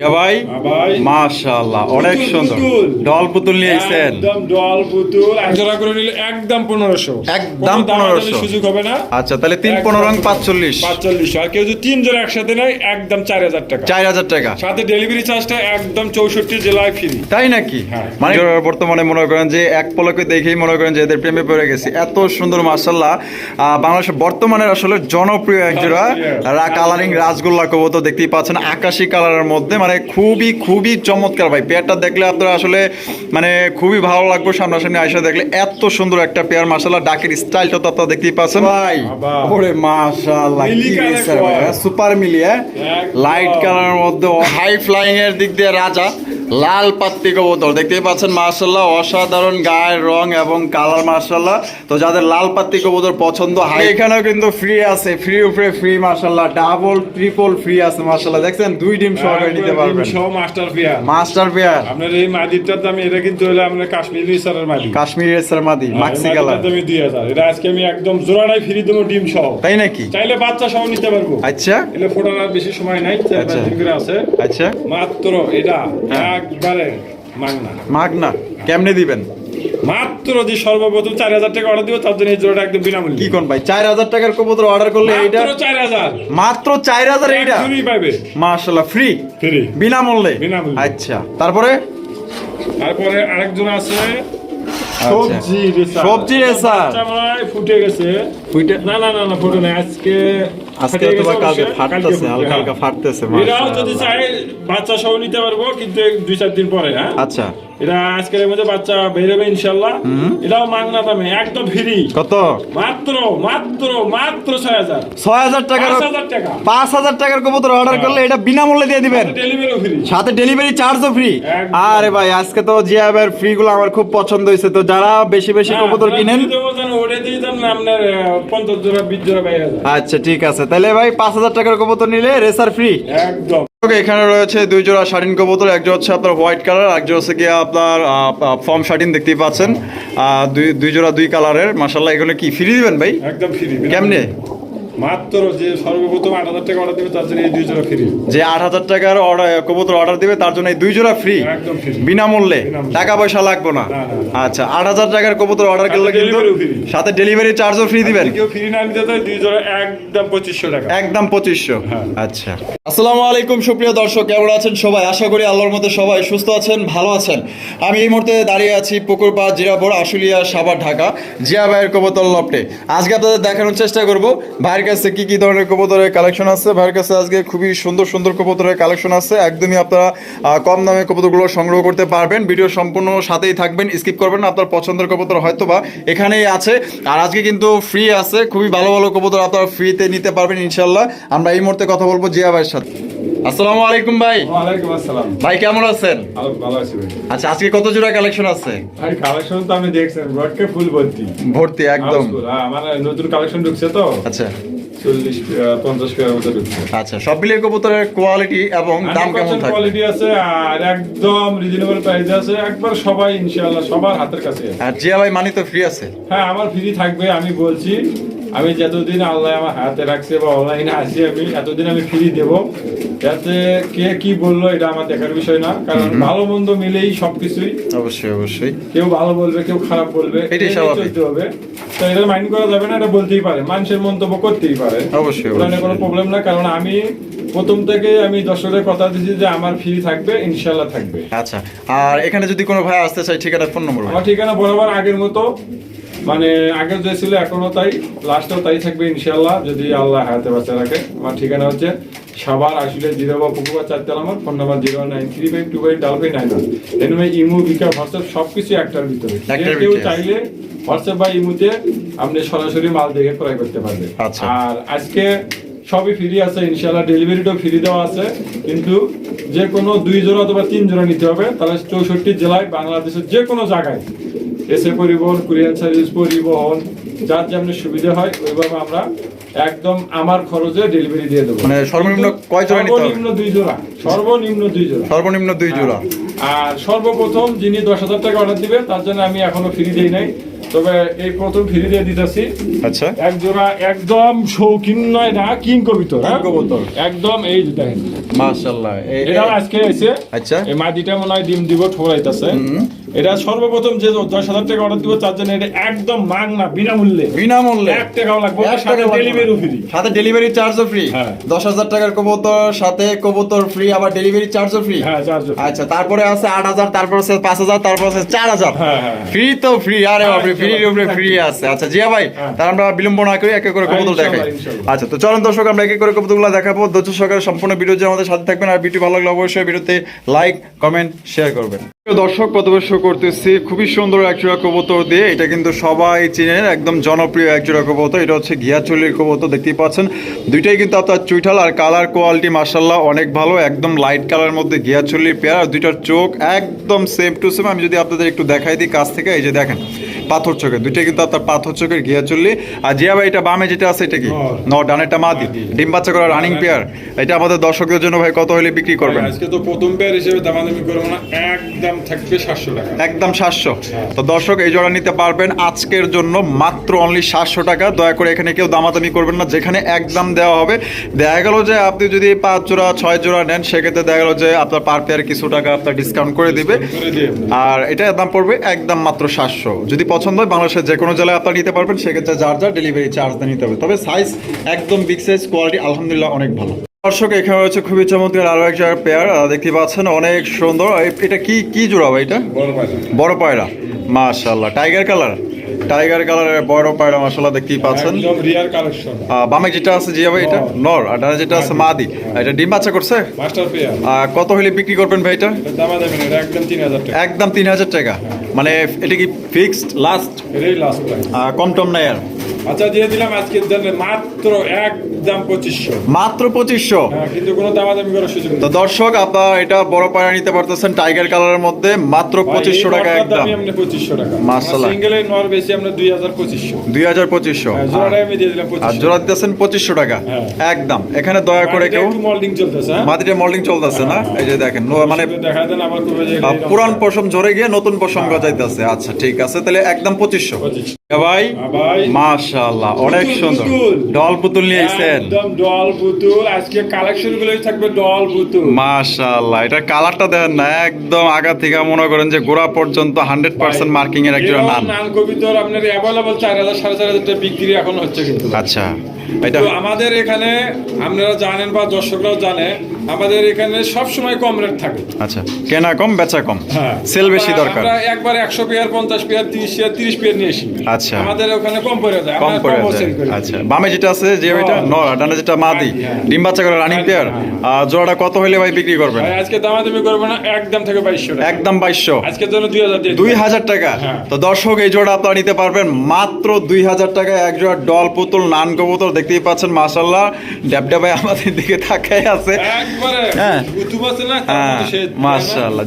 ভাই? মাশাআল্লাহ অনেক সুন্দর। ডল পুতুল নিয়ে এসেছেন। একদম ডল পুতুল। জোড়া করে নিলে একদম পনেরোশো। একদম 1500 সুযোগ হবে না। আচ্ছা তাহলে তিন একদম পনেরো রং পাঁচচল্লিশ। পাঁচচল্লিশ। আর কেউ যদি তিন জোড়া একসাথে নেয় একদম চার হাজার টাকা। চার হাজার টাকা। সাথে ডেলিভারি চার্জটা একদম চৌষট্টি জেলায় ফ্রি তাই নাকি? হ্যাঁ। মানে জোড়ার বর্তমানে মনে করেন যে এক পলকে দেখেই মনে করেন যে এদের প্রেমে পড়ে গেছে। এত সুন্দর মার্শাল্লাহ বাংলাদেশের বর্তমানের আসলে জনপ্রিয় এক জোড়া। কালারিং রাজগোল্লা কবুতর দেখতেই পাচ্ছেন। আকাশি কালারের মধ্যে মানে খুবই খুবই চমৎকার ভাই। পেয়ারটা দেখলে আপনারা আসলে মানে খুবই ভালো লাগবে সামনাসামনি আইসা দেখলে। এত সুন্দর একটা পেয়ার মার্শাল্লাহ ডাকের স্টাইলটা তো আপনারা দেখতেই পাচ্ছেন। ভাই ওরে মাশাআল্লাহ কালার। সুপার মিলি হ্যাঁ একদম। লাইট কালারের মধ্যে হাই ফ্লাইং এর দিক দিয়ে রাজা লাল পাত্তি কবুতর। দেখতেই পাচ্ছেন মার্শাল্লাহ অসাধারণ গায়ের রং এবং কালার মার্শাল্লাহ তো যাদের লাল পাত্তি কবুতর পছন্দ হাই এখানেও কিন্তু ফ্রি আছে ফ্রি উপরে ফ্রি মার্শাল্লাহ ডাবল ট্রিপল ফ্রি আছে মার্শাল্লাহ দেখছেন দুই ডিম সহকারে নিতে পারবেন। সহ মাস্টার পেয়ার। Master pair. আপনার এই মাদিরটার দাম এটা কিন্তু হলো আপনার কাশ্মীরি সারের মাদি। কাশ্মীরি রেসার মাদি মাক্সি কালার মাদিরটার দামই এটা আজকে আমি একদম জোড়াটাই ফ্রি দেবো ডিম সহ। তাই নাকি? চাইলে বাচ্চা সহ নিতে পারব। আচ্ছা। বেশি সময় নাই আচ্ছা। আছে। আচ্ছা। মাত্র এটা হ্যাঁ। একবারে মাগনা। মাগনা। কেমনে দিবেন? মাত্র যে সর্বপ্রথম চার হাজার টাকা অর্ডার দিব তার জন্য এই জোড়াটা একদম বিনামূল্যে। কি কোন ভাই? চার হাজার টাকার কবুতর অর্ডার করলে চার হাজার। মাত্র চার হাজার এইটা? পাবে মার্শাল্লাহ ফ্রি ফ্রি বিনামূল্যে? বিনামূল্যে। আচ্ছা তারপরে? তারপরে আরেকজন আছে। সবজি সবজি রেসার। ফুটে গেছে। ফুইটা না না না না ফুটে না আজকে আজকে অথবা কালকে ফাটতেছে, হালকা হ্যাঁ। হালকা ফাটতেছে, এরাও। যদি চাই বাচ্চা সহ নিতে পারব কিন্তু দুই চার দিন পরে হ্যাঁ? আচ্ছা। এটা আজকের মধ্যে বাচ্চা বেরোবে ইনশাল্লাহ এটাও মাংনা দামে একদম ফ্রি কত? মাত্র মাত্র মাত্র ছয় হাজার। ছয় হাজার টাকার টাকা। পাঁচ হাজার টাকার কবুতর অর্ডার করলে এটা বিনামূল্যে দিয়ে দিবেন। সাথে ডেলিভারি চার্জও ফ্রি আরে ভাই আজকে তো জিয়া ভাইয়ের ফ্রি গুলো আমার খুব পছন্দ হয়েছে। তো যারা বেশি বেশি হ্যাঁ, কবুতর কিনেন আচ্ছা ঠিক আছে তাহলে ভাই পাঁচ হাজার টাকার কবুতর নিলে রেসার ফ্রি একদম। ওকে এখানে রয়েছে দুই জোড়া শাটিন কবুতর একজন হচ্ছে আপনার হোয়াইট কালার একজন হচ্ছে গিয়ে আপনার ফর্ম শাটিন দেখতেই পাচ্ছেন। আহ, দুই দুই জোড়া দুই কালারের মাসাল্লাহ এগুলো কি ফ্রি দিবেন ভাই? একদম ফ্রি কেমনে? মাত্র যে সর্বপ্রথম আট হাজার টাকা অর্ডার দেবে তার জন্য এই দুই জোড়া ফ্রি যে আট হাজার টাকার অর্ডার কবুতর অর্ডার দিবে তার জন্য এই দুই জোড়া ফ্রি একদম বিনামূল্যে। বিনামূল্যে। টাকা পয়সা লাগবে না। না, না, না। আচ্ছা আট হাজার টাকার কবুতর অর্ডার করলে কিন্তু সাথে ডেলিভারি চার্জও ফ্রি দিবেন। কেউ ফ্রি না নিতে চায় দুই জোড়া একদম পঁচিশশো টাকা। একদম পঁচিশশো। হ্যাঁ। আচ্ছা। আসসালামু আলাইকুম সুপ্রিয় দর্শক কেমন আছেন সবাই? আশা করি আল্লাহর মধ্যে সবাই সুস্থ আছেন ভালো আছেন। আমি এই মুহূর্তে দাঁড়িয়ে আছি পুকুরপাড় জিরাপুর আশুলিয়া সাভার ঢাকা জিয়া ভাইয়ের কবুতর লপটে আজকে আপনাদের দেখানোর চেষ্টা করব ভাইয়ের কাছে কি কি ধরনের কবুতরের কালেকশন আছে? ভাইয়ের কাছে আজকে খুবই সুন্দর সুন্দর কবুতরের কালেকশন আছে। একদমই আপনারা কম দামে কবুতরগুলো সংগ্রহ করতে পারবেন। ভিডিও সম্পূর্ণ সাথেই থাকবেন স্কিপ করবেন আপনার পছন্দের কবুতর হয়তো বা এখানেই আছে। আর আজকে কিন্তু ফ্রি আছে। খুবই ভালো ভালো কবুতর আপনারা ফ্রিতে নিতে পারবেন ইনশাল্লাহ আমরা এই মুহূর্তে কথা বলব জিয়া ভাইয়ের সাথে। আসসালামু আলাইকুম ভাই। ওয়ালাইকুম আসসালাম। ভাই কেমন আছেন? ভালো আছি ভাই। আচ্ছা আজকে কত জোড়া কালেকশন আছে? ভাই কালেকশন তো আপনি দেখছেন ব্রডকে ফুল ভর্তি। ভর্তি একদম। হ্যাঁ, আমার নতুন কালেকশন ঢুকছে তো। আচ্ছা। আচ্ছা সব মিলিয়ে কবুতরের কোয়ালিটি এবং দাম কেমন থাকবে? কোয়ালিটি আছে আর একদম রিজনেবল প্রাইস আছে। একবার সবাই ইনশাআল্লাহ সবার হাতের কাছে আর জিয়া ভাই মানি তো ফ্রি আছে? হ্যাঁ আমার ফ্রি থাকবে আমি বলছি। আমি যতদিন আল্লাহ আমার হাতে রাখছে বা অনলাইনে আছি আমি এতদিন আমি ফ্রি দেব। যাতে কে কি বলল এটা আমার দেখার বিষয় না কারণ ভালো মন্দ মিলেই সবকিছুই। অবশ্যই অবশ্যই। কেউ ভালো বলবে কেউ খারাপ বলবে এটাই স্বাভাবিক। হবে। তো এটা মাইন্ড করা যাবে না এটা বলতেই পারে। মানুষের মন্তব্য করতেই পারে। অবশ্যই। কোনো প্রবলেম না কারণ আমি প্রথম থেকে আমি দর্শকদের কথা দিচ্ছি যে আমার ফ্রি থাকবে ইনশাল্লাহ থাকবে। আচ্ছা আর এখানে যদি কোনো ভাই আসতে চাই ঠিকানা ফোন নম্বর আমার ঠিকানা বরাবর আগের মতো মানে আগে যে ছিল এখনও তাই লাস্টেও তাই থাকবে ইনশাল্লাহ যদি আল্লাহ হাতে বাঁচা রাখে। আমার ঠিকানা হচ্ছে সাবার আসলে জিরো বা পুকুর চারতলা আমার phone number zero nine three five two five double five nine one. এনমে imo বিকা হোয়াটসঅ্যাপ সবকিছু একটার ভিতরে। কেউ চাইলে হোয়াটসঅ্যাপ বা ইমোতে আপনি সরাসরি মাল দেখে ক্রয় করতে পারবেন। আচ্ছা। আর আজকে সবই ফ্রি আছে ইনশাল্লাহ ডেলিভারিটাও ফ্রি দেওয়া আছে। কিন্তু যে কোনো দুই জোড়া অথবা তিন জোড়া নিতে হবে তাহলে চৌষট্টি জেলায় বাংলাদেশের যে কোনো জায়গায়। এসে পরিবহন কুরিয়ার সার্ভিস পরিবহন যার যেমন সুবিধা হয় ওইভাবে আমরা একদম আমার খরচে ডেলিভারি দিয়ে দেবো। মানে সর্বনিম্ন কয় জোড়া? সর্বনিম্ন দুই জোড়া। সর্বনিম্ন দুই জোড়া। সর্বনিম্ন দুই জোড়া। আর সর্বপ্রথম যিনি দশ হাজার টাকা অর্ডার দিবে তার জন্য আমি এখনও ফ্রি দিই নাই। তবে এই প্রথম ফ্রি দিয়ে দিতেছি। আচ্ছা। এক জোড়া একদম শৌখিন নয় না কিং কবিতর হ্যাঁ? কবুতর। একদম এই দেখেন। মাশাআল্লাহ। এটা আজকে এসে আচ্ছা। এই মাটিটা মনে হয় ডিম দিব ঠোরাইতেছে এটা সর্বপ্রথম যে দশ হাজার টাকা অর্ডার দিব তার জন্য এটা একদম মাং না বিনামূল্যে। বিনামূল্যে। এক টাকাও লাগবে সাথে। ডেলিভারি ফ্রি সাথে ডেলিভারি চার্জও ফ্রি হ্যাঁ। দশ হাজার টাকার কবুতর সাথে কবুতর ফ্রি আবার ডেলিভারি চার্জও ফ্রি হ্যাঁ আচ্ছা তারপরে আছে আট হাজার তারপর আছে পাঁচ হাজার তারপর আছে চার হাজার। হ্যাঁ, হ্যাঁ। ফ্রি তো ফ্রি আরে বাপরে হ্যাঁ, ফ্রির উপরে ফ্রি আছে। আচ্ছা জিয়া ভাই হ্যাঁ। তার আমরা বিলম্ব না করি এক এক করে হ্যাঁ, কবুতর দেখাই। আচ্ছা তো চলুন দর্শক আমরা এক এক করে কবুতরগুলো দেখাবো। ধৈর্য সহকারে সম্পূর্ণ ভিডিও যে আমাদের সাথে থাকবেন। আর ভিডিও ভালো লাগলে অবশ্যই ভিডিওতে লাইক কমেন্ট শেয়ার করবেন। দর্শক প্রদর্শ করতেছি। খুবই সুন্দর একজোড়া কবুতর দিয়ে। এটা কিন্তু সবাই চিনেন, একদম জনপ্রিয় একজোড়া কবুতর। এটা হচ্ছে ঘিয়াচল্লির কবুতর, দেখতেই পাচ্ছেন। দুইটাই কিন্তু আপনার চুইঠাল আর কালার কোয়ালিটি মার্শাল্লাহ অনেক ভালো, একদম লাইট কালার মধ্যে ঘিয়াচল্লির পেয়ার। আর দুইটার চোখ একদম সেম টু সেম আমি যদি আপনাদের একটু দেখাই দিই কাছ থেকে, এই যে দেখেন। পাথর চোখে। দুইটাই কিন্তু আপনার পাথর চোখের ঘিয়াচল্লি আর জিয়া ভাই এটা বামে যেটা আছে এটা কি। ন ডানেরটা মাদি। ডিম বাচ্চা করা রানিং পেয়ার এটা আমাদের দর্শকদের জন্য ভাই কত হলে বিক্রি করবেন? আজকে তো প্রথম পেয়ার হিসেবে দামাদামি করব না একদম থাকবে সাতশো টাকা। একদম সাতশো। তো দর্শক এই জোড়া নিতে পারবেন আজকের জন্য মাত্র অনলি সাতশো টাকা। দয়া করে এখানে কেউ দামাদামি করবেন না যেখানে একদম দেওয়া হবে। দেখা গেল যে আপনি যদি পাঁচ জোড়া ছয় জোড়া নেন সেক্ষেত্রে দেখা গেল যে আপনার পার পেয়ার কিছু টাকা আপনার ডিসকাউন্ট করে দিবে। আর এটা দাম পড়বে একদম মাত্র সাতশো। যদি পছন্দ হয় বাংলাদেশের যে কোনো জেলায় আপনারা নিতে পারবেন সেক্ষেত্রে যার যার ডেলিভারি চার্জ নিতে হবে। তবে সাইজ একদম বিগ সাইজ কোয়ালিটি আলহামদুলিল্লাহ অনেক ভালো। দর্শক এখানে রয়েছে খুবই চমৎকার আরও এক জায়গার পেয়ার দেখতে পাচ্ছেন অনেক সুন্দর। এটা কি কি জোড়া ভাই এটা? বড় পায়রা। বড় পায়রা। মাশাল্লাহ টাইগার কালার টাইগার কালারের বড় পায়রা মশলা দেখতেই পাচ্ছেন। একদম রিয়ার কালেকশন বামে যেটা আছে জিয়া ভাই এটা? নর আর ডানে যেটা আছে মাদি। এটা ডিম বাচ্চা করছে? Master pair. কত হলে বিক্রি করবেন ভাই এটা? একদম তিন হাজার টাকা। একদম মানে এটা কি ফিক্সড লাস্ট এটাই লাস্ট কম টম নাই আর। আচ্ছা দিয়ে দিলাম আজকের জন্য মাত্র একদম পঁচিশশো। মাত্র পঁচিশশো? হ্যাঁ কিন্তু কোনো দামাদামি করার সুযোগ তো দর্শক আপনারা এটা বড় পায়রা নিতে পারতেছেন টাইগার কালারের মধ্যে মাত্র পঁচিশশো টাকা একদম পঁচিশশো টাকা। সিঙ্গেলের নর বেশি আমরা দুই হাজার পঁচিশশো। দুই হাজার পঁচিশশো। জোড়াটাই আমি দিয়ে দিলাম আর জোড়া দিতেছেন পঁচিশশো টাকা। হ্যাঁ। একদম এখানে দয়া করে কেউ মল্ডিং চলতেছে হ্যাঁ? মাটিতে মল্ডিং চলতেছে না? এই যে দেখেন মানে পুরান পশম ঝরে গিয়ে নতুন পশম গজাইতেছে। আচ্ছা ঠিক আছে তাহলে একদম পঁচিশশো। পঁচিশ ভাই? মাশাআল্লাহ অনেক সুন্দর। ডল পুতুল নিয়ে এসেছেন। একদম ডল পুতুল। আজকে কালেকশন গুলোই থাকবে ডল পুতুল। মাশাআল্লাহ এটা কালারটা দেখেন না একদম আগা থেকে মনে করেন যে গোড়া পর্যন্ত হান্ড্রেড পার্সেন্ট মার্কিং এর নান। কবিতর আপনার টাকা বিক্রি এখন হচ্ছে কিন্তু। আচ্ছা এটা আমাদের এখানে আপনারা জানেন বা দর্শকরাও জানে আমাদের এখানে সব সময় কম রেট থাকে আচ্ছা কেনা কম বেচা কম হ্যাঁ। সেল বেশি দরকার আমরা একবার একশো পেয়ার পঞ্চাশ পেয়ার তিরিশ পেয়ার তিরিশ পেয়ার নিয়ে আসি আচ্ছা। আমাদের ওখানে কম পড়ে যায় কম পড়ে যায় আচ্ছা বামে যেটা আছে যে এটা হ্যাঁ। নর ডানে যেটা মাদি হ্যাঁ। ডিম বাচ্চা করে রানিং পেয়ার। আর জোড়াটা কত হইলে ভাই বিক্রি করবেন ভাই, আজকে দামাদামি করব না একদম থেকে বাইশশো টাকা একদম বাইশশো আজকের জন্য দুই হাজার দিয়ে দুই দিলাম। হাজার টাকা। তো দর্শক এই জোড়া আপনারা নিতে পারবেন মাত্র দুই হাজার টাকায় এক জোড়া ডল পুতুল নান কবুতর দেখতেই পাচ্ছেন মাসাল্লাহ ড্যাবডাবাই আমাদের দিকে তাকাই আছে হ্যাঁ। হ্যাঁ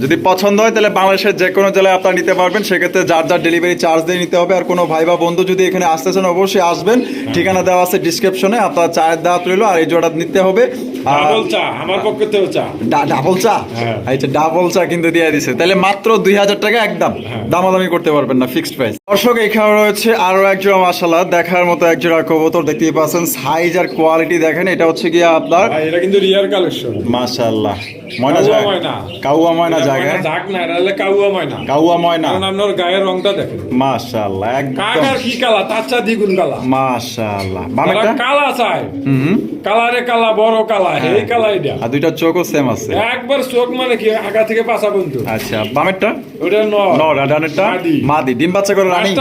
যদি পছন্দ হয় তাহলে বাংলাদেশের যে কোনো জেলায় আপনারা নিতে পারবেন। সেক্ষেত্রে যার যার ডেলিভারি চার্জ দিয়ে নিতে হবে আর কোনো ভাই বা বন্ধু যদি এখানে আসতে চান অবশ্যই আসবেন। ঠিকানা দেওয়া আছে ডিসক্রিপশনে আপনার চায়ের দাওয়াত রইল আর এই জোড়া নিতে হবে। ডাবল চা আমার পক্ষে তো চা। ডাবল চা? হ্যাঁ। আচ্ছা ডাবল চা কিন্তু দিয়ে দিছে। তাহলে মাত্র দুই হাজার টাকা একদম। হ্যাঁ। দামাদামি করতে পারবেন না ফিক্সড প্রাইস দর্শক এখানে রয়েছে আরও এক জোড়া মাসাল্লাহ দেখার মতো এক জোড়া কবুতর দেখতেই পাচ্ছেন। সাইজ আর কোয়ালিটি দেখেন এটা হচ্ছে গিয়ে আপনার এটা কিন্তু রিয়ার কালেকশন মাশাআল্লাহ। ময়না কাউয়া কাউয়া ময়না জায়গা যাক না এটা হলে কাউয়া ময়না। কাউয়া ময়না। কারণ আপনার গায়ের রংটা দেখেন। মাশাআল্লাহ একদম। কাকার কি কালা? তার দ্বিগুণ কালা। মাশাআল্লাহ। বামেটা কালা চায় হুম কালারে কালা বড় কালা। এই কালা এটা আর দুইটা চোখও সেম আছে। একবার চোখ মানে কি? আগা থেকে পাশা বন্ধু আচ্ছা বামেরটা ওটা নর। আর ডানেরটা মাদি। মাদি। ডিম বাচ্চা করে রানিং।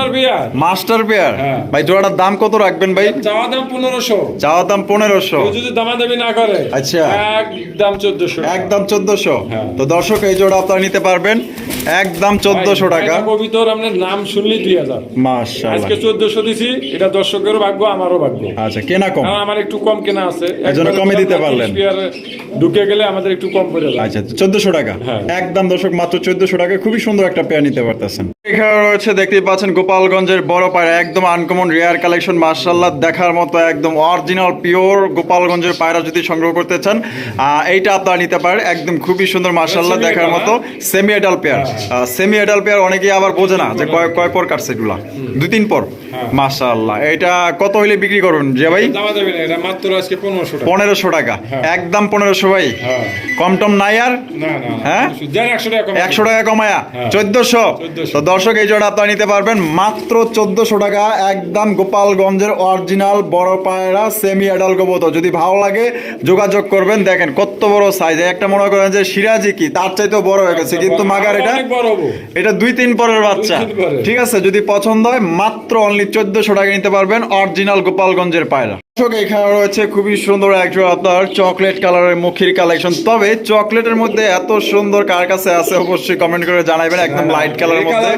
মাস্টার পেয়ার হ্যাঁ। ভাই জোড়াটার দাম কত রাখবেন ভাই? চাওয়া দাম পনেরোশো। চাওয়ার দাম পনেরোশো। যদি দামাদামি না করে আচ্ছা। একদম চোদ্দশো একদম চোদ্দশো। হ্যাঁ। তো দর্শক এই জোড়া আপনারা নিতে পারবেন। একদম চোদ্দশো টাকা। আপনার নাম শুনলি দুই হাজার। মাশাআল্লাহ। আজকে চোদ্দশো দিছি এটা দর্শকেরও ভাগ্য আমারও ভাগ্য। আচ্ছা কেনা কম। আমার একটু কম কেনা আছে। এর জন্য কমে দিতে পারলেন। 30 ঢুকে গেলে আমাদের একটু কম পড়ে আচ্ছা চোদ্দশো টাকা। হ্যাঁ। একদম দর্শক মাত্র চোদ্দশো টাকা খুবই সুন্দর একটা পেয়ার নিতে পারতেছেন। এখানে রয়েছে দেখতেই পাচ্ছেন গোপালগঞ্জের বড় পায়রা একদম আনকমন রেয়ার কালেকশন মার্শাল্লাহ দেখার মতো একদম অরিজিনাল পিওর গোপালগঞ্জের পায়রা যদি সংগ্রহ করতে চান এইটা আপনারা নিতে পারেন একদম খুবই সুন্দর মার্শাল্লাহ দেখার মতো সেমি এডাল পেয়ার সেমি এডাল পেয়ার অনেকেই আবার বোঝে না যে কয় কয় পর কাটছে এগুলা? দুই তিন পর? হ্যাঁ। মার্শাল্লাহ এটা কত হইলে বিক্রি করবেন জিয়া ভাই? পনেরোশো টাকা। হ্যাঁ। একদম পনেরোশো ভাই। হ্যাঁ। কম টম নাই আর? হ্যাঁ? একশো টাকা কমায়া। চোদ্দশো? 1400 তো দর্শক এই জোড়া আপনারা নিতে পারবেন মাত্র চোদ্দশো টাকা একদম গোপালগঞ্জের অরিজিনাল বড় পায়রা সেমি অ্যাডাল গোবত যদি ভালো লাগে যোগাযোগ করবেন। দেখেন কত বড় সাইজ একটা মনে করেন যে সিরাজি কি? তার চাইতেও বড় হয়ে গেছে। কিন্তু মাগার এটা এটা দুই তিন পরের বাচ্চা। ঠিক আছে? যদি পছন্দ হয় মাত্র অনলি চোদ্দশো টাকা নিতে পারবেন অরিজিনাল গোপালগঞ্জের পায়রা। দর্শক, এখানে রয়েছে খুবই সুন্দর একজন আপনার চকলেট কালারের মুখির কালেকশন তবে চকলেটের মধ্যে এত সুন্দর কার কাছে আছে অবশ্যই কমেন্ট করে জানাবেন একদম লাইট কালারের মধ্যে।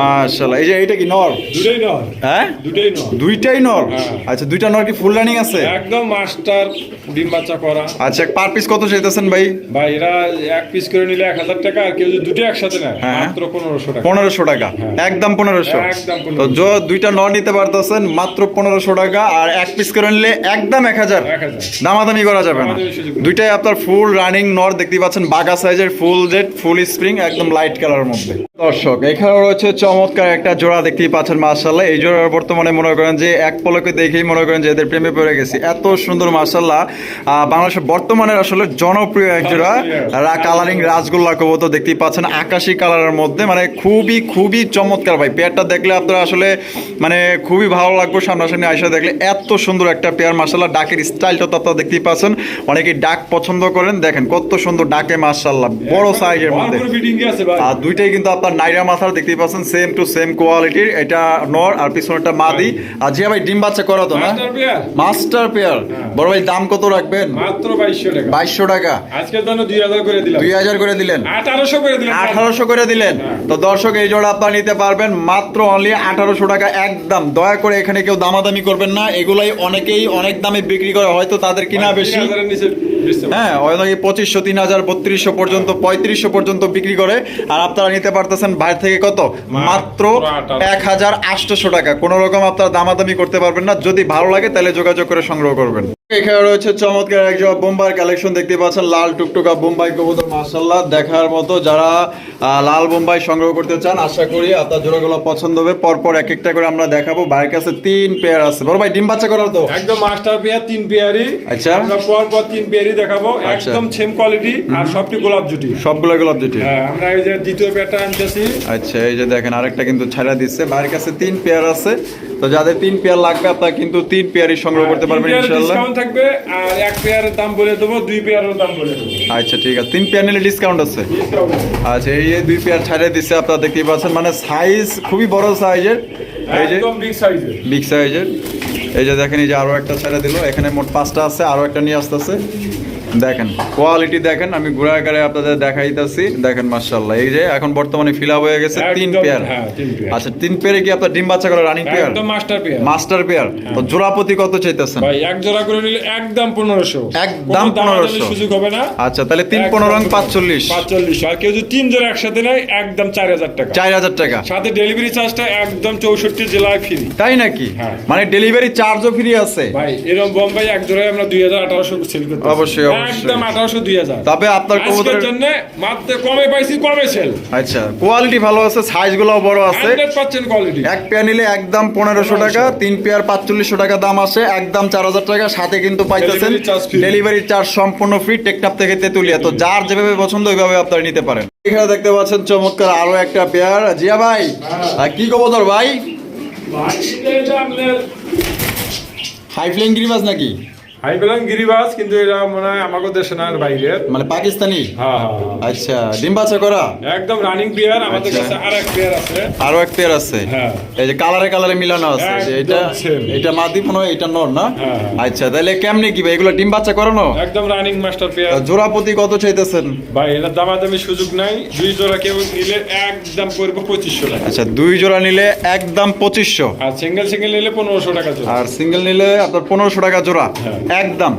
মাশাআল্লাহ এই যে এইটা কি নর? দুটোই নয় হ্যাঁ? দুটোই নয় দুইটাই নর? হ্যাঁ। আচ্ছা দুইটা নর কি ফুল রানিং আছে? একদম মাস্টার ডিম বাচ্চা করা। আচ্ছা পার পিস কত চাইতেছেন ভাই? ভাই এরা এক পিস করে নিলে এক হাজার টাকা আর কেউ যদি দুটো একসাথে নেয় হ্যাঁ। মাত্র পনেরোশো টাকা। পনেরোশো টাকা। একদম পনেরোশো। একদম তো 1500 যো দুইটা নর নিতে পারতেছেন মাত্র পনেরোশো টাকা আর এক পিস করে নিলে একদম এক হাজার। দামাদামি করা যাবে না। দুইটাই আপনার ফুল রানিং নর দেখতে পাচ্ছেন বাগা সাইজের ফুল জেট ফুল স্প্রিং একদম লাইট কালারের মধ্যে। দর্শক এখানে রয়েছে চমৎকার একটা জোড়া দেখতেই পাচ্ছেন মার্শাল্লাহ এই জোড়ার বর্তমানে মনে করেন যে এক পলকে দেখেই মনে করেন যে এদের প্রেমে পড়ে গেছি। এত সুন্দর মার্শাল্লাহ বাংলাদেশের বর্তমানের আসলে জনপ্রিয় এক জোড়া কালারিং রাজগোল্লা কবুতর দেখতেই পাচ্ছেন আকাশি কালারের মধ্যে। মানে খুবই খুবই চমৎকার ভাই। পেয়ারটা দেখলে আপনারা আসলে মানে খুবই ভালো লাগবে সামনাসামনি আইসা দেখলে। এত সুন্দর একটা পেয়ার মার্শাল্লাহ ডাকের স্টাইলটা তো আপনারা দেখতেই পাচ্ছেন। অনেকেই ডাক পছন্দ করেন। দেখেন কত সুন্দর ডাকে মার্শাল্লাহ বড় সাইজের মধ্যে। আর দুইটাই কিন্তু আপনার নাইরা মাথার দেখতেই পাচ্ছেন সেম টু সেম কোয়ালিটির এটা নর আর পিছনেরটা মাদি। আর জিয়া ভাই ডিম বাচ্চা করা তো না? মাস্টার পেয়ার বড় ভাই দাম কত রাখবেন? মাত্র বাইশশো টাকা। বাইশশো টাকা। আজকের জন্য দুই হাজার করে দিলাম। দুই হাজার করে দিলেন। আঠারোশো করে দিলাম। আঠারোশো করে দিলেন। তো দর্শক এই জোড়া আপনারা নিতে পারবেন। মাত্র অনলি আঠারোশো টাকা। একদম দয়া করে এখানে কেউ দামাদামি করবেন না। এগুলাই অনেকেই অনেক দামে বিক্রি করে হয়তো তাদের কিনা বেশি? হ্যাঁ অনেকে পঁচিশশো তিন হাজার বত্রিশশো পর্যন্ত পঁয়ত্রিশশো পর্যন্ত বিক্রি করে। আর আপনারা নিতে পারতেছেন বাইরে থেকে কত? মাত্র এক হাজার আটশোশো টাকা। কোনো রকম আপনারা দামাদামি করতে পারবেন না। যদি ভালো লাগে তাহলে যোগাযোগ করে সংগ্রহ করবেন। এখানে রয়েছে চমৎকার বোম্বাই কালেকশন। দেখতে পাচ্ছেন লাল টুকটুকা বোম্বাই কবুতর মার্শাল্লাহ দেখার মতো যারা লাল বোম্বাই সংগ্রহ করতে চান আশা করি আপনার জোড়াগুলো পছন্দ হবে। পরপর এক একটা করে আমরা দেখাবো। বাইরের কাছে তিন পেয়ার আছে। বড় ভাই ডিম বাচ্চা করার তো? একদম মাস্টার পেয়ার তিন পেয়ারই। আচ্ছা। আমরা পর পর তিন পেয়ারই দেখাবো। আচ্ছা। একদম সেম কোয়ালিটি আর সবটি গোলাপ জুটি। সবগুলো গোলাপ দুটি হ্যাঁ আমরা এই যে দ্বিতীয় পেয়ারটা আনতেছি। আচ্ছা এই যে দেখেন আরেকটা কিন্তু ছাড়া দিচ্ছে। কাছে তিন পেয়ার আছে। তো যাদের তিন পেয়ার লাগবে আপনারা কিন্তু তিন পেয়ারই সংগ্রহ করতে পারবেন ইনশাল্লাহ। ডিসকাউন্ট থাকবে আর এক পেয়ারের দাম বলে দেবো দুই পেয়ারের দাম বলে দেবো। আচ্ছা ঠিক আছে। তিন পেয়ার নিলে ডিসকাউন্ট আছে? আচ্ছা এই যে দুই পেয়ার ছাড়ে দিচ্ছে আপনারা দেখতেই পাচ্ছেন মানে সাইজ খুবই বড় সাইজের এই যে বিগ সাইজের বিগ সাইজের এই যে দেখেন এই যে আরও একটা ছেড়ে দিল। এখানে মোট পাঁচটা আছে আরও একটা নিয়ে আসতেছে। দেখেন কোয়ালিটি দেখেন আমি ঘুরে আকারে আপনাদের দেখাইতেছি। দেখেন মার্শাল্লাহ এই যে এখন বর্তমানে ফিল হয়ে গেছে তিন পেয়ার হ্যাঁ। আচ্ছা তিন পেয়ারে কি আপনার ডিম বাচ্চা করে running pair master pair master pair তো জোড়াপতি কত চাইতেছেন? ভাই এক জোড়া করে নিলে একদম পনেরোশো। একদম 1500 সুযোগ হবে না। আচ্ছা তাহলে তিন একদম পনেরো রং পাঁচচল্লিশ। পাঁচচল্লিশ। আর কেউ যদি তিন জোড়া একসাথে নেয় একদম চার হাজার টাকা। চার হাজার টাকা। সাথে ডেলিভারি চার্জটা একদম চৌষট্টি জেলায় ফ্রি তাই নাকি? হ্যাঁ। মানে ডেলিভারি চার্জও ফ্রি আছে। ভাই এরকম বোম্বাই এক জোড়ায় আমরা দুই হাজার আঠারোশো সেল করতে অবশ্যই। একদম তবে আপনার কবুতরের জন্য মাত্র কমে পাইছি কমে সেল। আচ্ছা কোয়ালিটি ভালো আছে সাইজগুলো বড় আছে। কোয়ালিটি এক পেয়ার নিলে একদম পনেরোশো টাকা তিন পেয়ার পাঁচচল্লিশশো টাকা দাম আছে একদম চার হাজার টাকা সাথে কিন্তু পাইতেছেন। ডেলিভারি চার্জ সম্পূর্ণ ফ্রি টেকটাপ থেকে তেতুলিয়া। তো যার যেভাবে পছন্দ ওইভাবে আপনারা নিতে পারেন। এখানে দেখতে পাচ্ছেন চমৎকার আরও একটা পেয়ার জিয়া ভাই কি কবুতর ভাই? হাই ফ্লেং গিরিবাজ নাকি? হাই পেলাম গিরিবাস কিন্তু এটা মনে হয় আমাকে দেশে না বাইরের মানে পাকিস্তানি? হ্যাঁ হ্যাঁ। আচ্ছা ডিম বাচ্চা করা? একদম রানিং আমাদের আচ্ছা। কাছে আর এক আছে। আরও এক পেয়ার আছে? হ্যাঁ। এই যে কালারে কালারে মিলানো আছে এটা এটা মাদি মনে হয় এটা নর না। আচ্ছা তাহলে কেমনে কি ভাই এগুলো ডিম বাচ্চা করানো একদম রানিং মাস্টার প্লেয়ার জোড়া প্রতি কত চাইতেছেন? ভাই এটা দামাদামি সুযোগ নাই। দুই জোড়া কেউ নিলে একদম পড়বে পঁচিশশো টাকা। আচ্ছা দুই জোড়া নিলে একদম পঁচিশশো। আর সিঙ্গেল সিঙ্গেল নিলে পনেরোশো টাকা জোড়া। আর সিঙ্গেল নিলে আপনার পনেরোশো টাকা জোড়া। একদম।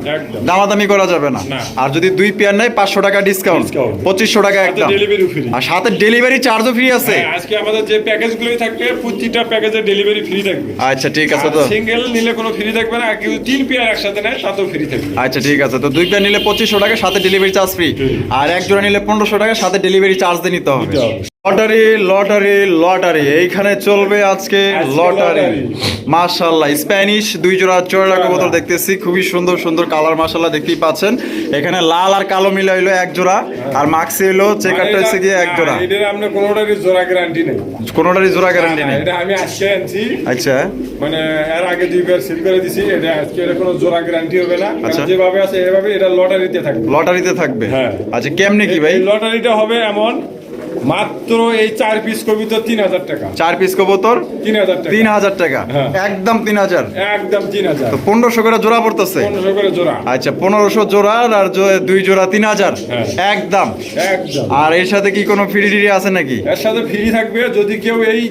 দামাদামি করা যাবে না। আর যদি দুই পেয়ার নেয় পাঁচশো টাকা ডিসকাউন্ট পঁচিশশো টাকা একদম। ডেলিভারি ফ্রি আর সাথে ডেলিভারি চার্জও ফ্রি আছে। আজকে আমাদের যে প্যাকেজগুলোই থাকবে প্রতিটা প্যাকেজে ডেলিভারি ফ্রি থাকবে। আচ্ছা ঠিক আছে তো। সিঙ্গেল নিলে কোনো ফ্রি থাকবে না কেউ তিন পেয়ার একসাথে নেয় তাতেও ফ্রি থাকবে। আচ্ছা ঠিক আছে। তো দুই পেয়ার নিলে পঁচিশশো টাকা সাথে ডেলিভারি চার্জ ফ্রি আর এক জোড়া নিলে পনেরোশো টাকা সাথে ডেলিভারি চার্জ দিয়ে নিতে হবে। Lottery lottery lottery. এইখানে চলবে আজকে লটারি। মার্শাল্লাহ স্প্যানিশ দুই জোড়া চড়া কবুতর দেখতেছি। খুবই সুন্দর সুন্দর কালার মার্শাল্লাহ দেখতেই পাচ্ছেন। এখানে লাল আর কালো মিলে হইল এক জোড়া। আর মাক্সি হইল চেকারটা হচ্ছে গিয়ে এক জোড়া। এটা আমরা কোনোটারই জোড়া গ্যারান্টি নেই। কোনোটারই জোড়া গ্যারান্টি নেই। এটা আমি আজকে আনছি। আচ্ছা। মানে এর আগে দুই পেয়ার সিল করে দিছি। এটা আজকে এটা কোনো জোড়া গ্যারান্টি হবে না। আচ্ছা। যেভাবে আছে এভাবে এটা লটারিতে থাকবে। লটারিতে থাকবে। হ্যাঁ। আচ্ছা কেমনে কি ভাই? লটারিটা হবে এমন মাত্র এই চার পিস কবিতা তিন হাজার টাকা। চার পিস কবুতর তিন হাজার টাকা। তিন হাজার টাকা। হ্যাঁ। একদম তিন হাজার। একদম তিন হাজার। তো পনেরোশো করে জোড়া পড়তেছে। পনেরোশো করে জোড়া। আচ্ছা পনেরোশো জোড়া আর দুই জোড়া তিন হাজার। হ্যাঁ। একদম। একদম। আর এর সাথে কি কোনো ফ্রি টিরি আছে নাকি? এর সাথে ফ্রি থাকবে যদি কেউ এই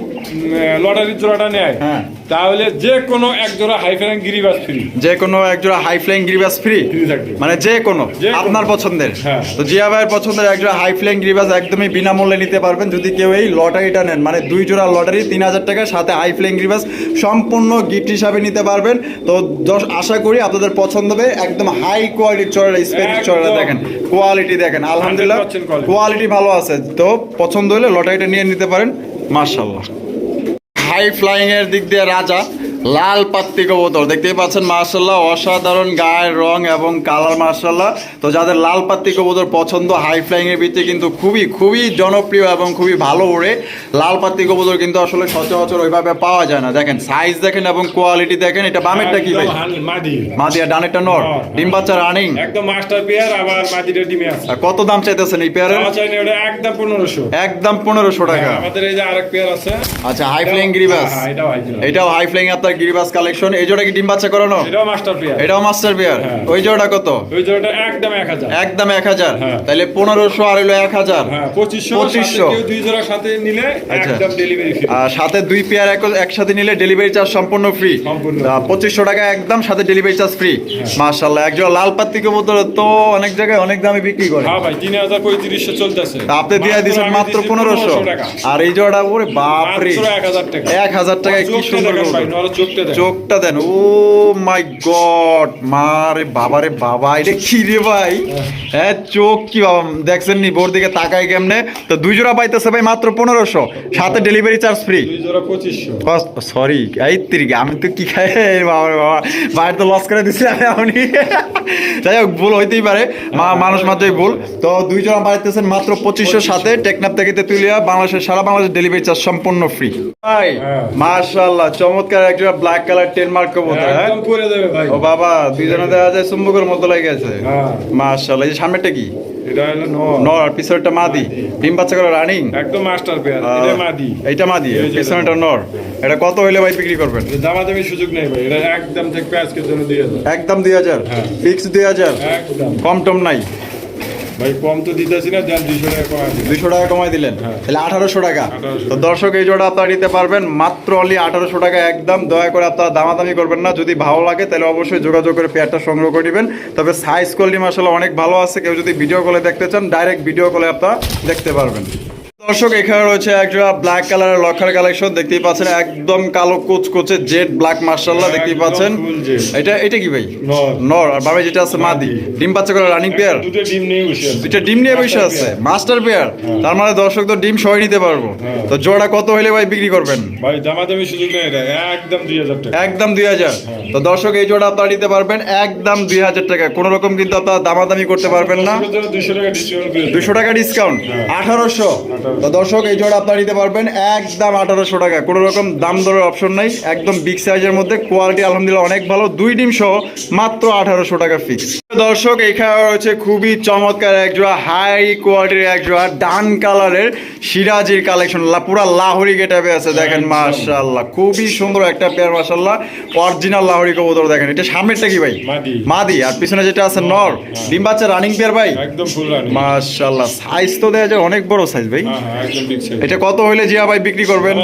লটারির জোড়াটা নেয়। হ্যাঁ। তাহলে যে কোনো এক জোড়া হাইফেন গিরিবাস ফ্রি যে কোনো এক জোড়া হাই ফ্লাইং গ্রিবাস ফ্রি মানে যে কোনো? আপনার পছন্দের। তো জিয়া ভাইয়ের পছন্দের এক জোড়া হাই ফ্লাইং গ্রিবাস একদমই বিনামূল্যে নিতে পারবেন যদি কেউ এই লটারিটা নেন। মানে দুই জোড়া লটারি তিন হাজার টাকা সাথে হাই ফ্লাইং রিভার্স সম্পূর্ণ গিফট হিসাবে নিতে পারবেন। তো দশ- আশা করি আপনাদের পছন্দ হবে। একদম হাই কোয়ালিটির চড়া স্পেনিশ চড়া দেখেন। কোয়ালিটি দেখেন আলহামদুলিল্লাহ। কোয়ালিটি ভালো আছে। তো পছন্দ হলে লটারিটা নিয়ে নিতে পারেন। মার্শাল্লাহ হাই ফ্লাইং এর দিক দিয়ে রাজা লাল পাত্তি কবুতর। দেখতেই পাচ্ছেন মার্শাল্লাহ অসাধারণ গায়ের রং এবং কালার মার্শাল্লাহ তো যাদের লাল পাত্তি কবুতর পছন্দ হাই ফ্লাইং এর ভিতরে কিন্তু খুবই খুবই জনপ্রিয় এবং খুবই ভালো ওড়ে। লাল পাত্তি কবুতর কিন্তু আসলে সচরাচর ওইভাবে পাওয়া যায় না। দেখেন সাইজ দেখেন এবং কোয়ালিটি দেখেন এটা বামেরটা কি ভাই? মাদিয়া ডানেরটা নর। নর। ডিম বাচ্চা রানিং একদম মাস্টার পেয়ার আবার মাদিটা ডিমে আছে। কত দাম চাইতেছেন এই পেয়ারের একদম পনেরোশো। একদম পনেরোশো টাকা। আমাদের এই যে আরেক পেয়ার আছে। আচ্ছা হাই ফ্লাইং গিরিবাস? হ্যাঁ, এটাও হাই পেয়ার। এটাও হাই ফ্লাইং আপনার গিরিবাস কালেকশন এই জোড়া কি ডিম বাচ্চা করানো? এটাও মাস্টার পেয়ার এটাও মাস্টার হ্যাঁ। ওই জোড়াটা কত? ওই জোড়াটা একদম এক হাজার। একদম এক হাজার। হ্যাঁ। তাহলে পনেরোশো আর হইল এক হাজার। হ্যাঁ পঁচিশশো 2500 কেউ দুই জোড়ার সাথে নিলে আচ্ছা। একদম ডেলিভারি ফ্রি আর সাথে দুই পেয়ার একসাথে নিলে ডেলিভারি চার্জ সম্পূর্ণ ফ্রি। পঁচিশশো টাকা একদম সাথে ডেলিভারি চার্জ ফ্রি মার্শাল্লাহ একজন লাল পাত্তি কবুতর তো অনেক জায়গায় অনেক দামে বিক্রি করে। হ্যাঁ ভাই চলতেছে। আপনি দিয়ে দিয়েছেন মাত্র দিছি পনেরোশো। টাকা। আর এই জোড়া ওরে বাপরে। মাত্র এক হাজার টাকা। এক হাজার টাকায় কি সুন্দর চোখটা দেন। ও মাই গড মারে বাবারে বাবা এটা কি রে ভাই? হ্যাঁ চোখ কি বাবা দেখছেন নি বোর দিকে তাকাই কেমনে? তো দুই জোড়া পাইতেছে ভাই মাত্র পনেরোশো সাথে ডেলিভারি চার্জ ফ্রি সরি এই তিরিকে আমি তো কি খাই? বাবা রে বাবা বাইরে তো লস করে দিছি আমি। আপনি যাই হোক ভুল হইতেই পারে। মা মানুষ মাত্রই ভুল। তো দুই জোড়া পাইতেছেন মাত্র পঁচিশশো সাথে। টেকনাপ থেকে তেতুলিয়া বাংলাদেশের সারা বাংলাদেশ ডেলিভারি চার্জ সম্পূর্ণ ফ্রি ভাই হ্যাঁ। চমৎকার একজোড়া ব্ল্যাক কালার টেন মার্ক কবুতর হ্যাঁ একদম করে দেবে ভাই। ও বাবা দুইজনে দেখা যায় চুম্বকের মতো লেগে গেছে। হ্যাঁ। এই সামনেটা কি? এটা হলো নর। নর আর পিছনেরটা মাদি। ডিম বাচ্চা করে রানিং একদম মাস্টার পেয়ার এটা মাদি। পিছনেরটা নর। এটা কত হইলে ভাই বিক্রি করবেন? সুযোগ নেই ভাই এটা একদম আজকের জন্য একদম হাজার? হ্যাঁ। ফিক্স হাজার? একদম। কম টম নাই? ভাই কম তো দিতেছি না দুইশো টাকা কমাই দুশো টাকা কমাই দিলেন। হ্যাঁ। তাহলে আঠারোশো টাকা। তো দর্শক এই জোড়া আপনারা নিতে পারবেন। মাত্র অনলি আঠারোশো টাকা একদম। দয়া করে আপনারা দামাদামি করবেন না। যদি ভালো লাগে তাহলে অবশ্যই যোগাযোগ করে পেয়ারটা সংগ্রহ করে নেবেন। তবে সাইজ কোয়ালিটি অনেক ভালো আছে। কেউ যদি ভিডিও কলে দেখতে চান ডাইরেক্ট ভিডিও কলে আপনারা দেখতে পারবেন। দর্শক এখানে রয়েছে একটা ব্ল্যাক কালারের লক্ষার কালেকশন দেখতেই পাচ্ছেন একদম কালো কুচকুচে জেড ব্ল্যাক মার্শাল্লাহ দেখতেই পাচ্ছেন। এটা এটা কি ভাই? নর। আর বাবা যেটা আছে মাদি। ডিম বাচ্চা করে রানিং পেয়ার দুটো ডিম নিয়ে বসে আছে। ডিম নিয়ে বসে আছে। মাস্টার পেয়ার তার মানে দর্শক তো ডিম সবাই নিতে পারব। হ্যাঁ। তো জোড়া কত হইলে ভাই বিক্রি করবেন? ভাই দামাদামি সুযোগ নেই এটা। একদম দুই হাজার টাকা। একদম দুই হাজার। তো দর্শক এই জোড়া আপনারা নিতে পারবেন একদম দুই হাজার টাকা। কোনো রকম কিন্তু আপনারা দামাদামি করতে পারবেন না। দুইশো টাকা ডিসকাউন্ট। দুশো টাকা ডিসকাউন্ট আঠারোশো। তো দর্শক এই জোড়া আপনারা নিতে পারবেন একদম আঠারোশো টাকা। কোনো রকম দাম দরের অপশন নাই একদম বিগ সাইজের মধ্যে। কোয়ালিটি আলহামদুলিল্লাহ অনেক ভালো দুই ডিম সহ মাত্র আঠারোশো টাকা ফিক্স দর্শক এখানে রয়েছে খুবই চমৎকার এক জোড়া হাই কোয়ালিটির এক জোড়া ডান কালারের সিরাজির কালেকশন পুরা লাহোরি গেটাবে আছে দেখেন মাশাল্লাহ খুবই সুন্দর একটা পেয়ার মাশাল্লাহ অরিজিনাল লাহরি কবুতর দেখেন এটা সামনেরটা কি ভাই? মাদি। আর পিছনে যেটা আছে নর। ডিম বাচ্চা রানিং পেয়ার ভাই? একদম মাশাল্লাহ সাইজ তো দেওয়া যায় অনেক বড় সাইজ ভাই। হ্যাঁ হ্যাঁ এটা কত হইলে জিয়া ভাই বিক্রি করবেন?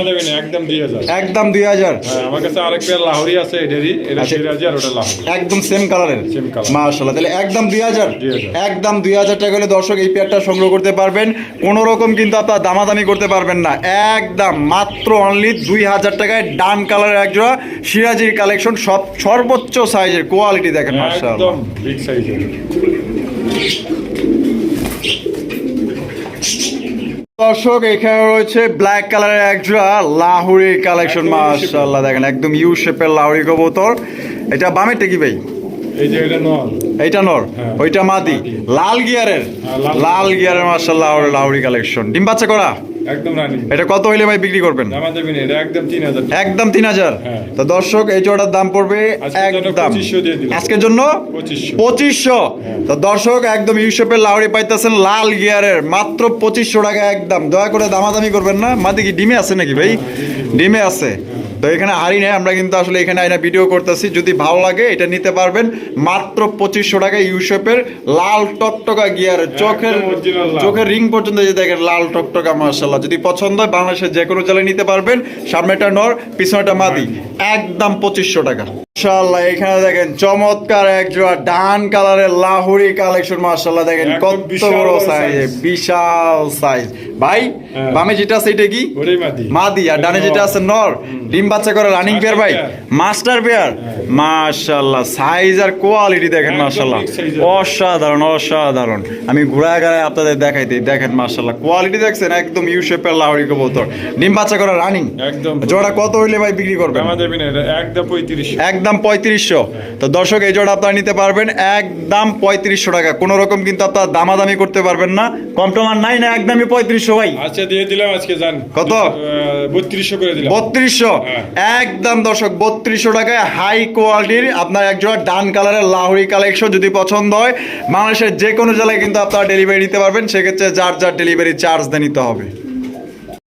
একদম দুই হাজার। একদম দুই হাজার। হ্যাঁ আমার কাছে আরেক পেয়ার লাহোরি আছে এটারই এটা আচ্ছা। ওটা লাহোরি। একদম সেম কালারের Same তাহলে একদম দুই হাজার? 2000 একদম দুই হাজার টাকা হলে দর্শক এই পেয়ারটা সংগ্রহ করতে পারবেন। কোনো রকম কিন্তু আপনার দামাদামি করতে পারবেন না। একদম মাত্র অনলি দুই হাজার টাকায় ডান কালারের এক জোড়া সিরাজির কালেকশন সব সর্বোচ্চ সাইজের কোয়ালিটি দেখেন মার্শাল্লাহ একদম বিগ সাইজের দর্শক এখানে রয়েছে ব্ল্যাক কালারের একটা লাহুরি কালেকশন মাশাআল্লাহ দেখেন একদম ইউ শেপের লাহুরি কবুতর। এটা বামেরটা কি ভাই? এই যে এটা নল এইটা নর? হ্যাঁ। ওইটা মাদি। লাল গিয়ারের হ্যাঁ, লাল লাল গিয়ারের মাশাআল্লাহ লাহুরি কালেকশন ডিম বাচ্চা করা? একদম রানিং এটা কত হইলে ভাই বিক্রি করবেন? জামা দেবেন এটা একদম তিন হাজার একদম তিন হাজার? হ্যাঁ। তো দর্শক এই জোড়াটার দাম পড়বে একদম। 2500 দিয়ে দিলাম। আজকের জন্য? পঁচিশশো। পঁচিশশো। তো দর্শক একদম ইউসেপের লাউড়ি পাইতেছেন লাল গিয়ারের। মাত্র পঁচিশশো টাকা একদম। দয়া করে দামাদামি করবেন না। মাদি কি ডিমে আছে নাকি ভাই? ডিমে আছে। তো এখানে হারি নেই আমরা কিন্তু আসলে এখানে আইনা ভিডিও করতেছি। যদি ভালো লাগে এটা নিতে পারবেন। মাত্র পঁচিশশো টাকা ইউসেপের লাল টকটকা গিয়ার। চোখের চোখের রিং পর্যন্ত যে দেখেন লাল টকটকা মার্শাল্লাহ যদি পছন্দ হয় বাংলাদেশের যে কোনো জেলায় নিতে পারবেন। সামনেটা নর পিছনেটা মাদি। একদম পঁচিশশো টাকা। মার্শাল্লাহ এখানে দেখেন চমৎকার এক জোড়া ডান কালারের লাহুরি কালেকশন মার্শাল্লাহ দেখেন কত বড় সাইজ বিশাল সাইজ ভাই হ্যাঁ। বামে যেটা আছে এটা কি? মাদি। মাদি আর ডানে যেটা আছে নর। ডিম বাচ্চা করে রানিং পেয়ার ভাই। মাস্টার পেয়ার মাশাল্লাহ সাইজ আর কোয়ালিটি দেখেন মাশাল্লাহ। অসাধারণ অসাধারণ। আমি ঘুরায় গাড়ায় আপনাদের দেখাই দিই দেখেন মাশাল্লাহ কোয়ালিটি দেখছেন একদম ইউ শেপের লাহরি কবুতর। ডিম বাচ্চা করে রানিং একদম। জোড়া কত হইলে ভাই বিক্রি করবেন? একদম পঁয়ত্রিশশো। একদম পঁয়ত্রিশশো। তো দর্শক এই জোড়া আপনারা নিতে পারবেন একদম পঁয়ত্রিশশো টাকা। কোনো রকম কিন্তু আপনারা দামাদামি করতে পারবেন না। কম টমার নাই না একদমই পঁয়ত্রিশশো ভাই। আচ্ছা দিয়ে দিলাম আজকে জান। কত? বত্রিশশো করে দিলাম। বত্রিশশো। হ্যাঁ। একদম দর্শক, বত্রিশশো টাকায় হাই কোয়ালিটির আপনার একজোড়া ডান কালারের লাহোরি কালেকশন যদি পছন্দ হয়, বাংলাদেশের যে কোনো জেলায় কিন্তু আপনারা ডেলিভারি নিতে পারবেন। সেক্ষেত্রে যার যার ডেলিভারি চার্জ দিয়ে নিতে হবে।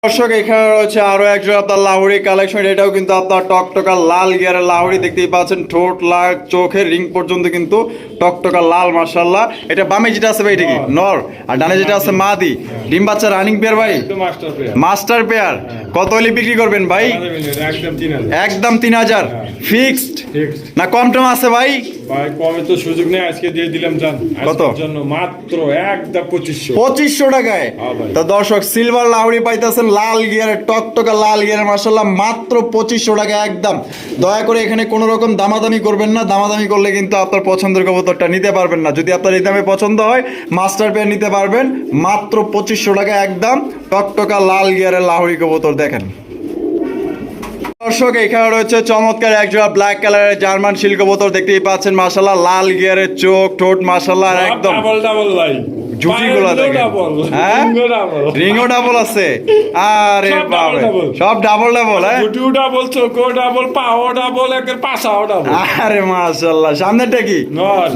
দর্শক এখানে রয়েছে আরও একজন আপনার লাহুরি কালেকশন এটাও কিন্তু আপনার টকটকা লাল গিয়ারের লাহুরি দেখতেই পাচ্ছেন ঠোঁট লাল চোখের রিং পর্যন্ত কিন্তু টকটকা লাল মার্শাল্লাহ এটা বামে যেটা আছে ভাই এটা কি? নর। আর ডানে যেটা আছে মাদি। ডিম বাচ্চা রানিং পেয়ার ভাই? মাস্টার পেয়ার মাস্টার কত হলে বিক্রি করবেন ভাই? একদম তিন হাজার। ফিক্সড না কম টম আছে ভাই? ভাই কমে তো সুযোগ নেই আজকে দিয়ে দিলাম জান। কত? জন্য মাত্র একদম পঁচিশশো। পঁচিশশো টাকায়। হ্যাঁ তো দর্শক সিলভার লাউরি পাইতেছেন লাল গিয়ারের টকটকা লাল গিয়ারের মার্শাল্লাহ মাত্র পঁচিশশো টাকা একদম। দয়া করে এখানে কোনো রকম দামাদামি করবেন না। দামাদামি করলে কিন্তু আপনার পছন্দের কবুতরটা নিতে পারবেন না। যদি আপনার এই দামে পছন্দ হয়, মাস্টার পেয়ার নিতে পারবেন। মাত্র পঁচিশশো টাকা একদম। টকটকা লাল গিয়ারের লাহরি কবুতর দেখেন। দর্শক, এখানে রয়েছে চমৎকার একজোড়া ব্ল্যাক কালারের জার্মান শিল্ক বোতল দেখতেই পাচ্ছেন। মাসাল্লাহ লাল গিয়ারের চোখ, ঠোঁট মাসাল্লাহ একদম। জুটিগুলো দেখেন। হ্যাঁ? ডাবল রিংও ডাবল আছে। আরে বাবা সব ডাবল ডাবল হ্যাঁ? জুটিও ডাবল চোখও ডাবল পাও ডাবল একের পাশাও ডাবল আরে মাশাআল্লাহ। সামনেটা কি?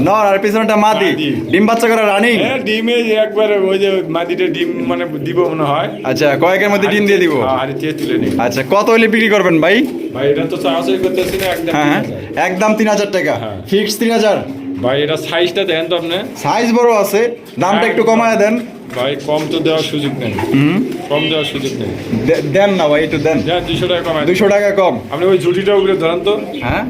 নর। আর পিছনেটা মাদি। ডিম বাচ্চা করে রানিং? ডিমে একবারে ওই যে মাদিটা ডিম মানে দিব মনে হয়। আচ্ছা কয়েকের মধ্যে ডিম দিয়ে দিব। হ্যাঁ, আর চেয়ে তুলে নিই আচ্ছা কত হলে বিক্রি করবেন ভাই? ভাই এটা তো চাষই করতেছি না একদম হ্যাঁ তিন হাজার। একদম তিন হাজার টাকা। হ্যাঁ। ফিক্স তিন হাজার। ভাই এটা সাইজটা দেন তো আপনি। সাইজ বড় আছে। দামটা একটু কমায় দেন। ভাই কম তো দেওয়ার সুযোগ নেই। কম দেওয়ার সুযোগ নেই। দেন না ভাই একটু দেন। যা দুশো টাকা কমায় দুশো টাকা কম। আপনি ওই ঝুটিটা উপরে ধরেন তো। হ্যাঁ?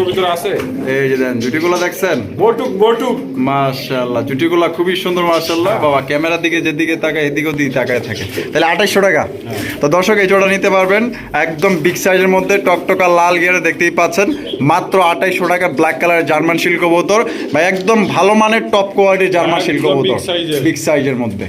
কবিতর আছে? এই যে দেন জুটিগুলো দেখছেন? বটুক বটুক। মাশাআল্লাহ জুটিগুলো খুবই সুন্দর মাশাআল্লাহ। বাবা ক্যামেরার দিকে যেদিকে তাকায় এদিকেও দিকে তাকায় থাকে। তাহলে টাকা। তো দর্শক এই জোড়া নিতে পারবেন। একদম বিগ সাইজের মধ্যে টকটকা লাল গিয়ারে দেখতেই পাচ্ছেন। মাত্র আঠাইশশো টাকা ব্ল্যাক কালারের জার্মান শিল্ক বোতর বা একদম ভালো মানের টপ কোয়ালিটির জার্মান শিল্ক একদম big বোতর size এর। বিগ সাইজের মধ্যে।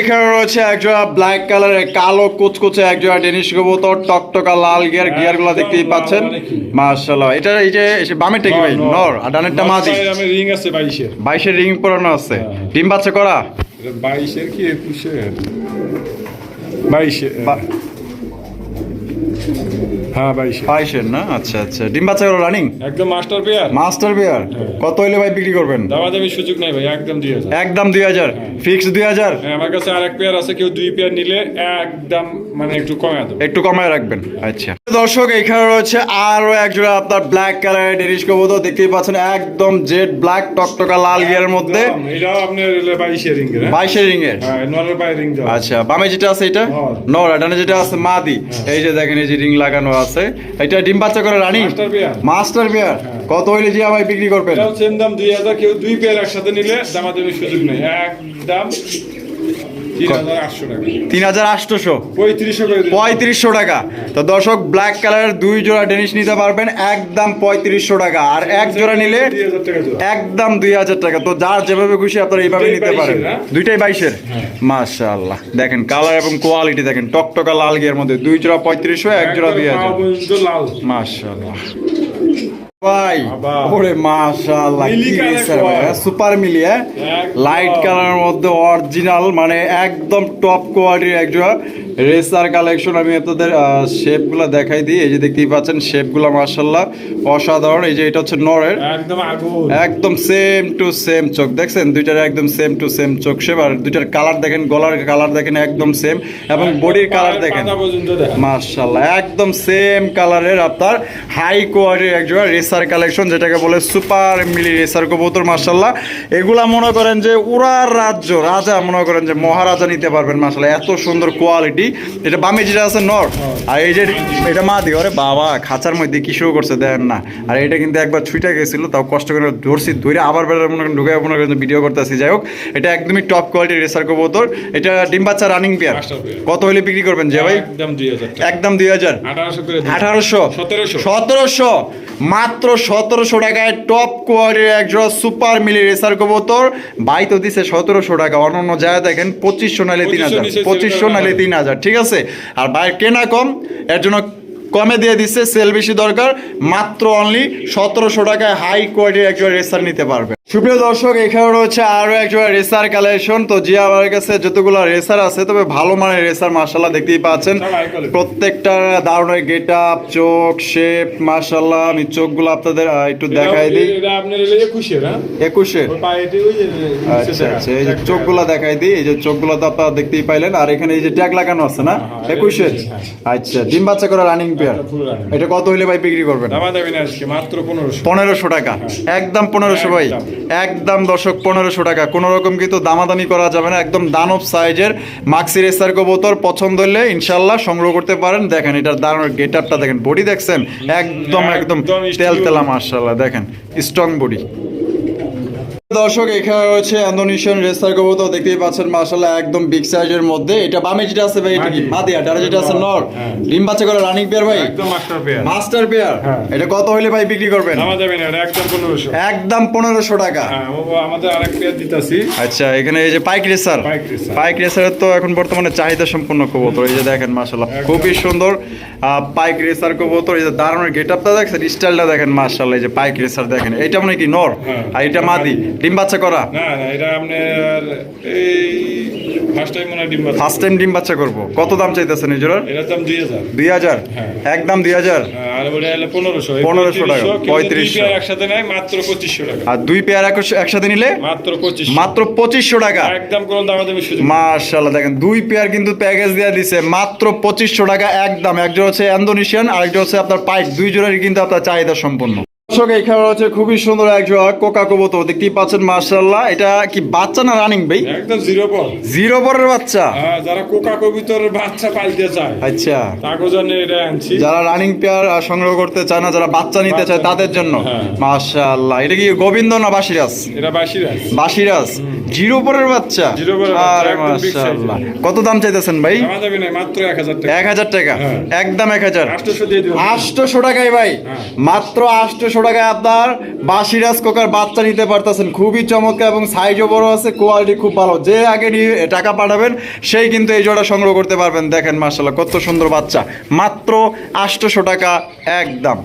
এখানে রয়েছে একজোড়া ব্ল্যাক কালারের কালো কুচকুচে একজোড়া ডেনিশ কবুতর টকটকা লাল গিয়ার গিয়ারগুলা দেখতেই পাচ্ছেন। মানে মার্শাল্লাহ এটা এই যে এই যে বামেরটা কি ভাই নর। আর ডানেরটা মাদি আমি রিং আছে বাইশের। বাইশের রিং পরানো আছে। হ্যাঁ। ডিম বাচ্চা করা? বাইশের কি একুশের? বাইশে হ্যাঁ বাইশে বাইশের না? আচ্ছা আচ্ছা। ডিম বাচ্চা করে রানিং একদম মাস্টার পেয়ার মাস্টার বিয়ার কত হইলে ভাই বিক্রি করবেন? দামা দামি সুযোগ নেই ভাই একদম দুই হাজার। একদম দুই হাজার? ফিক্স দুই হাজার? হ্যাঁ, আমার কাছে আরেক পেয়ার আছে কেউ দুই পেয়ার নিলে একদম মানে একটু কমে দেবো। একটু কমায় রাখবেন। আচ্ছা। দর্শক এখানে রয়েছে আরও একজোড়া আপনার ব্ল্যাক কালারের ডেনিশ কবুতর। দেখতেই পাচ্ছেন একদম জেড ব্ল্যাক টকটকা লাল গিয়ার মধ্যে। এটাও আপনার বাইশে রিং এর বাইশের রিং এর? হ্যাঁ নরের রিং আচ্ছা বামে যেটা আছে এটা? নর। নর ডানে যেটা আছে মাদি। এই যে দেখেন এই যে রিং লাগানো আছে। এটা ডিম বাচ্চা করে রানি। মাস্টার পেয়ার বিয়ার। কত হইলে জিয়া ভাই বিক্রি করবেন? সেম দাম দুই হাজার কেউ দুই পেয়ার একসাথে নিলে দামা দামি সুযোগ নেই। একদম তিন হাজার আটশোশো পঁয়ত্রিশশো টাকা। তো দর্শক ব্ল্যাক কালারের দুই জোড়া ডেনিশ নিতে পারবেন একদম পঁয়ত্রিশশো টাকা। আর এক জোড়া নিলে। একদম দুই হাজার টাকা। তো যার যেভাবে খুশি আপনারা এইভাবে নিতে পারেন। হ্যাঁ? দুইটাই বাইশের? মাশাআল্লাহ। দেখেন কালার এবং কোয়ালিটি দেখেন টকটকা লাল গিয়ার মধ্যে। দুই জোড়া পঁয়ত্রিশশো এক জোড়া দুই হাজার। মাশাআল্লাহ। ভাই ওরে মাশাআল্লাহ ভাই সুপার মিলি হ্যাঁ। লাইট কালারের মধ্যে অরিজিনাল মানে একদম টপ কোয়ালিটির একজোড়া রেসার কালেকশন আমি আপনাদের শেপগুলো দেখাই দিই। এই যে দেখতেই পাচ্ছেন শেপগুলো মাশাআল্লাহ অসাধারণ। এই যে এটা হচ্ছে নরের। একদম আগুন। একদম সেম টু সেম চোখ। দেখছেন? দুইটার একদম সেম টু সেম চোখ শেপ আর দুইটার কালার দেখেন গলার কালার দেখেন একদম সেম এবং বডির কালার দেখেন। মার্শাল্লাহ একদম সেম কালারের আপনার হাই কোয়ালিটির একজোড়া রেসার কালেকশন যেটাকে বলে সুপার মিলি রেসার কবুতর মার্শাল্লাহ এগুলা মনে করেন যে উড়ার রাজ্য রাজা মনে করেন যে মহারাজা নিতে পারবেন মার্শাল্লাহ এত সুন্দর কোয়ালিটি এটা বামে যেটা আছে নর আর এই যে এটা মা দি ওরে বাবা খাঁচার মধ্যে কি শুরু করছে দেখেন না। আর এটা কিন্তু একবার ছুটে গেছিল তাও কষ্ট করে ধরছি ধরে আবার বেড়ে মনে করেন ঢুকে মনে করেন ভিডিও করতেছি। যাই হোক এটা একদমই টপ কোয়ালিটির রেসার কবুতর। এটা ডিম বাচ্চা রানিং পেয়ার কত হলে বিক্রি করবেন যে ভাই? একদম দুই হাজার একদম দুই হাজার। আঠারোশো সতেরোশো। সতেরোশো। মাত্র সতেরোশো টাকায় টপ কোয়ালিটির একজোড়া সুপার মিলি রেসার কবুতর। বাই তো দিছে সতেরোশো টাকা অন্য অন্য জায়গায় দেখেন পঁচিশশো নালে তিন হাজার পঁচিশশো নালে তিন হাজার ঠিক আছে? আর ভাই কেনা কম এর জন্য কমে দিয়ে দিচ্ছে সেল বেশি দরকার মাত্র অনলি সতেরোশো টাকায় হাই কোয়ালিটির একজোড়া রেসার নিতে পারবে। সুপ্রিয় দর্শক এখানে রয়েছে আরও একজোড়া রেসার কালেকশন। তো জিয়া আমার কাছে যতগুলো রেসার আছে তবে ভালো মানের রেসার মার্শাল্লাহ দেখতেই পাচ্ছেন। প্রত্যেকটা দারুণের গেট আপ চোখ শেপ মার্শাল্লাহ আমি চোখগুলো আপনাদের একটু দেখাই দিই। হ্যাঁ? একুশে? যে আচ্ছা। আচ্ছা এই যে চোখগুলো দেখাই দিই। এই যে চোখগুলো তো আপনারা দেখতেই পাইলেন। আর এখানে এই যে ট্যাগ লাগানো আছে না? হ্যাঁ, একুশে? হ্যাঁ। আচ্ছা ডিম বাচ্চা করা রানিং পেয়ার। এটা কত হইলে ভাই বিক্রি করবেন? পনেরোশো। টাকা। একদম পনেরোশো ভাই। একদম। দশক দর্শক পনেরোশো টাকা। কোনো রকম কিন্তু দামাদামি করা যাবে না একদম দানব সাইজের মাক্সি রেসার কবুতর। পছন্দ হলে ইনশাল্লাহ সংগ্রহ করতে পারেন। দেখেন এটার দারুণ গেট আপটা দেখেন। বডি দেখছেন? একদম একদম একদম তেল তেলা মার্শাল্লাহ দেখেন স্ট্রং বডি দর্শক এখানে রয়েছে ইন্দোনেশিয়ান রেসার কবুতর দেখতেই পাচ্ছেন মার্শাল্লাহ একদম বিগ সাইজের মধ্যে। এটা বামে যেটা আছে ভাই এটা কি? মাদি। মাদিয়া ডারে যেটা আছে নর। হ্যাঁ। ডিম বাচ্চা করে রানিং পেয়ার ভাই? একদম মাস্টার পেয়ার মাস্টার পেয়ার। এটা কত হইলে ভাই বিক্রি করবেন? দামা দামি না এটা একদম পনেরোশো। একদম পনেরোশো টাকা। হ্যাঁ আমাদের আরেক পেয়ার দিতেছি। আচ্ছা এখানে এই যে পাইক রেসার পাইক রেসারের তো এখন বর্তমানে চাহিদা সম্পূর্ণ কবুতর। এই যে দেখেন মাশাল্লাহ খুবই সুন্দর পাইক রেসার কবুতর। এই যে দারুণের গেট আপটা দেখছেন স্টাইলটা দেখেন মাশাল্লাহ এই যে পাইক রেসার দেখেন। এটা মানে কি নর? হ্যাঁ। আর এটা মাদি। ডিম বাচ্চা করা? না না এটা আপনার এই ফার্স্ট টাইম মনে ডিম বাচ্চা। ফার্স্ট টাইম ডিম বাচ্চা করব। কত দাম চাইতেছেন এই জোড়ার? এটার দাম হ্যাঁ। একদম আর ওটা হলো পনেরোশো। 1500 টাকা, 3500 একসাথে নেয় মাত্র টাকা। আর দুই পেয়ার এক- একসাথে নিলে? মাত্র টাকা। একদম কোনো দামা দামি সুযোগ নেই। দেখেন দুই পেয়ার কিন্তু প্যাকেজ দিয়ে দিছে মাত্র টাকা একদম। একজন হচ্ছে ইন্দোনেশিয়ান আরেকজন হচ্ছে আপনার পাইক দুই জোড়ারই কিন্তু আপনার চাহিদা সম্পন্ন। দর্শক এখানে খুবই সুন্দর একজন কোকা কবুতর। দেখতেই পাচ্ছেন মার্শাল্লাহ এটা কি বাচ্চা না রানিং ভাই? একদম জিরো পর জিরো পরের বাচ্চা? হ্যাঁ, যারা কোকা বাচ্চা পাইতে চায়। আচ্ছা। জন্য এটা আনছি। যারা রানিং পেয়ার সংগ্রহ করতে চায় না যারা বাচ্চা নিতে চায় তাদের জন্য। হ্যাঁ। মার্শাল্লাহ এটা কি গোবিন্দ না বাসিরাজ এটা বাসিরাজ জিরো পরের বাচ্চা? আরে মাশাআল্লাহ। কত দাম চাইতেছেন ভাই? মাত্র 1000 টাকা। 1000 টাকা। হ্যাঁ। একদম এক হাজার। দিয়ে 800 টাকায় ভাই। মাত্র 800 পনেরোশো টাকায় আপনার বাসিরাজ কোকার বাচ্চা নিতে পারতেছেন। খুবই চমৎকার এবং সাইজও বড় আছে কোয়ালিটি খুব ভালো। যে আগে নিয়ে টাকা পাঠাবেন, সেই কিন্তু এই জোড়া সংগ্রহ করতে পারবেন। দেখেন মার্শাল্লাহ কত সুন্দর বাচ্চা। মাত্র আটশোশো টাকা একদম।